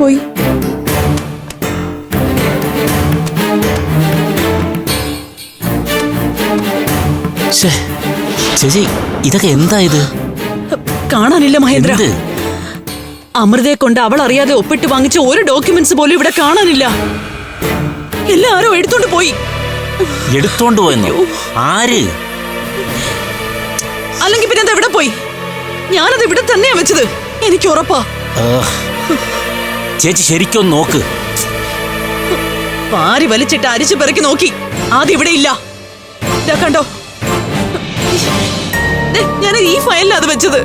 പോയി? ചേച്ചി ഇതൊക്കെ എന്താ ഇത്? കാണാനില്ല മഹേന്ദ്ര. അമൃതയെ കൊണ്ട് അവൾ അറിയാതെ ഒപ്പിട്ട് വാങ്ങിച്ച ഒരു ഡോക്യുമെന്റ്സ് പോലും ഇവിടെ കാണാനില്ല. എല്ലാരും എടുത്തോണ്ട് പോയി. എടുത്തോണ്ട് പോയെന്നോ? ആര്? അല്ലെങ്കിൽ പിന്നെ എവിടെ പോയി? ഞാനത് ഇവിടെ തന്നെയാ വെച്ചത്. എനിക്ക് ഉറപ്പാ. ചേച്ചി ശരിക്കും നോക്ക്. പാരി വലിച്ചിട്ട് അരിച്ചു പെറുക്കി നോക്കി. ആദ്യം ഇവിടെ ഇല്ല. കണ്ടോ? ഞാൻ ഈ ഫയലിലാ അത് വെച്ചത്.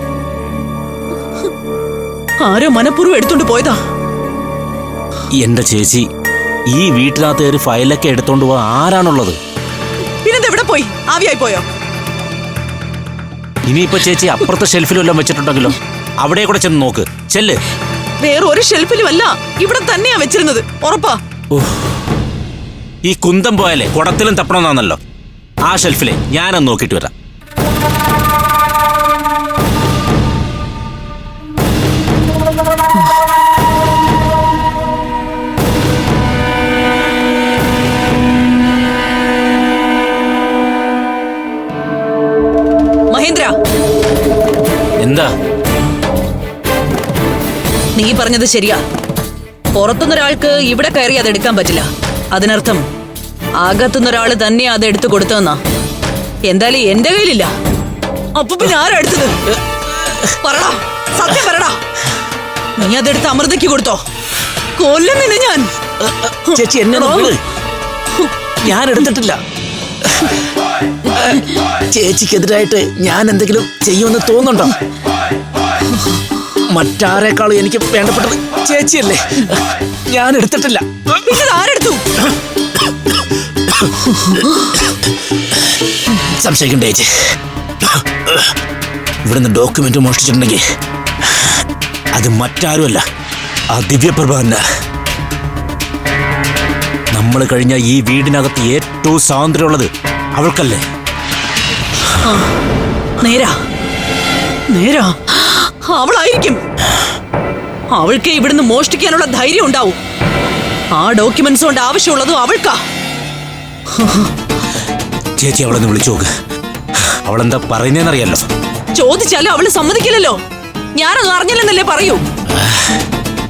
ആരോ മനഃപൂർവം എടുത്തോണ്ട് പോയതാ. എന്റെ ചേച്ചി ഈ വീട്ടിനകത്ത് ഒരു ഫയലൊക്കെ എടുത്തോണ്ട് പോവാൻ ആരാണുള്ളത്? പിന്നെന്തെവിടെ പോയി? ആവിയായി പോയോ? ഇനിയിപ്പോ ചേച്ചി അപ്പുറത്തെ ഷെൽഫിൽ വല്ലതും വെച്ചിട്ടുണ്ടെങ്കിലോ? അവിടെ കൂടെ ചെന്ന് നോക്ക്. ചെല്ല്. വേറെ ഒരു ഷെൽഫിലും അല്ല ഇവിടെ തന്നെയാ വെച്ചിരുന്നത്. ഉറപ്പാ. ഈ കുന്തം പോയാലേ കുടത്തിലും തപ്പണമെന്നാണല്ലോ ആ ഷെൽഫിലെ ഞാനൊന്ന് നോക്കിയിട്ട് വരാം. മഹേന്ദ്ര. എന്താ? നീ പറഞ്ഞത് ശരിയാ. പുറത്തുനിന്നൊരാൾക്ക് ഇവിടെ കയറി അത് എടുക്കാൻ പറ്റില്ല. അതിനർത്ഥം അകത്തുനിന്നൊരാൾ തന്നെ അത് എടുത്തു കൊടുത്തതെന്നാ എന്തായാലും എന്റെ കയ്യിലില്ല. അപ്പൊ പിന്നെ ആരാ എടുത്തത്? പറടാ സത്യം പറടാ നീ അതെടുത്ത് അമൃതയ്ക്ക് കൊടുത്തോ? കൊല്ലുന്നില്ല ഞാൻ. ചേച്ചി എന്നെ ഞാൻ എടുത്തിട്ടില്ല. ചേച്ചിക്കെതിരായിട്ട് ഞാൻ എന്തെങ്കിലും ചെയ്യുമെന്ന് തോന്നുന്നുണ്ടോ? മറ്റാരേക്കാളും എനിക്ക് വേണ്ടപ്പെട്ടത് ചേച്ചിയല്ലേ. ഞാൻ എടുത്തിട്ടില്ല. ആരെടുത്തു? സംശയിക്കണ്ടേ ചേച്ചി. ഇവിടുന്ന് ഡോക്യുമെന്റ് മോഷ്ടിച്ചിട്ടുണ്ടെങ്കിൽ അത് മറ്റാരുമല്ല. ആ ദിവ്യപ്രഭ തന്നെ നമ്മൾ കഴിഞ്ഞ ഈ വീടിനകത്ത് ഏറ്റവും സ്വാതന്ത്ര്യമുള്ളത് അവൾക്കല്ലേ? നേരാ. നേരാ. അവളായിരിക്കും. അവൾക്ക് ഇവിടുന്ന് മോഷ്ടിക്കാനുള്ള ധൈര്യം ഉണ്ടാവും. ആ ഡോക്യുമെന്റ്സ് കൊണ്ട് ആവശ്യമുള്ളതും അവൾക്കാ. ചേച്ചി അവളൊന്ന് വിളിച്ചു നോക്ക്. അവളെന്താ പറയുന്നേന്നറിയാലോ? ചോദിച്ചാലും അവൾ സമ്മതിക്കില്ലല്ലോ. ഞാനത് അറിഞ്ഞില്ലെന്നല്ലേ പറയൂ?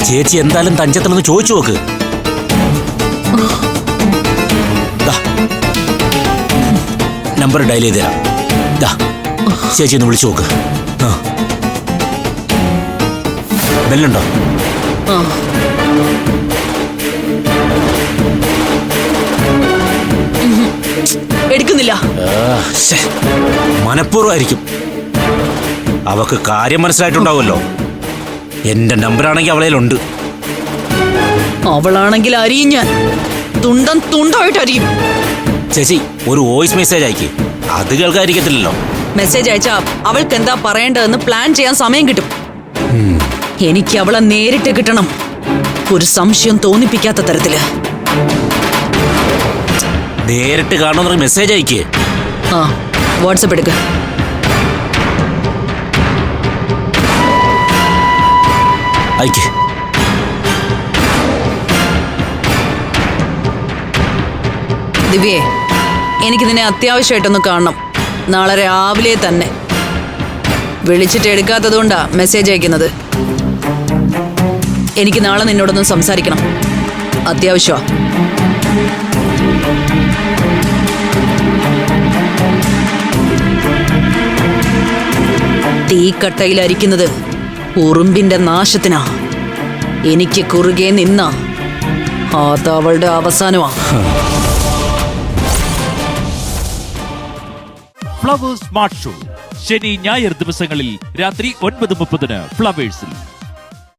ചേച്ചി എന്തായാലും തഞ്ചത്തിലൊന്ന് ചോദിച്ചു നോക്ക്. നമ്പർ ഡയൽ ചെയ്ത് തരാം. ചേച്ചി ഒന്ന് വിളിച്ചു നോക്ക്. ബെല്ലുണ്ടോ? എടുക്കുന്നില്ല. മനഃപൂർവമായിരിക്കും. അവക്ക് കാര്യം മനസ്സിലായിട്ടുണ്ടാവുമല്ലോ. എന്റെ നമ്പറാണെങ്കിൽ അവളേലുണ്ട്. അവളാണെങ്കിൽ അരിയും ഞാൻ. തുണ്ടം തുണ്ടായിട്ട് അരിയും ചേച്ചി ഒരു വോയിസ് മെസ്സേജ് അയക്കി. അത് കേൾക്കാതിരിക്കത്തില്ലല്ലോ. മെസ്സേജ് അയച്ചാ അവൾക്ക് എന്താ പറയേണ്ടതെന്ന് പ്ലാൻ ചെയ്യാൻ സമയം കിട്ടും. എനിക്ക് അവളെ നേരിട്ട് കിട്ടണം. ഒരു സംശയം തോന്നിപ്പിക്കാത്ത തരത്തിൽ. നേരിട്ട് കാണുന്ന മെസ്സേജ് അയക്കേ. ആ വാട്സപ്പ് എടുക്ക. അയക്ക്. ദിവ്യേ എനിക്ക് നിന്നെ അത്യാവശ്യമായിട്ടൊന്ന് കാണണം. നാളെ രാവിലെ തന്നെ. വിളിച്ചിട്ട് എടുക്കാത്തതുകൊണ്ടാ മെസ്സേജ് അയക്കുന്നത്. എനിക്ക് നാളെ നിന്നോടൊന്ന് സംസാരിക്കണം. അത്യാവശ്യമാ. തീക്കട്ടയിൽ അരിക്കുന്നത് ഉറുമ്പിന്റെ നാശത്തിനാ. എനിക്ക് കുറുകെ നിന്ന. അതവളുടെ അവസാനമാ. Flowers smart show. ശനി ഞായർ ദിവസങ്ങളിൽ രാത്രി ഒൻപത് മുപ്പതിന് ഫ്ലവേഴ്സിൽ.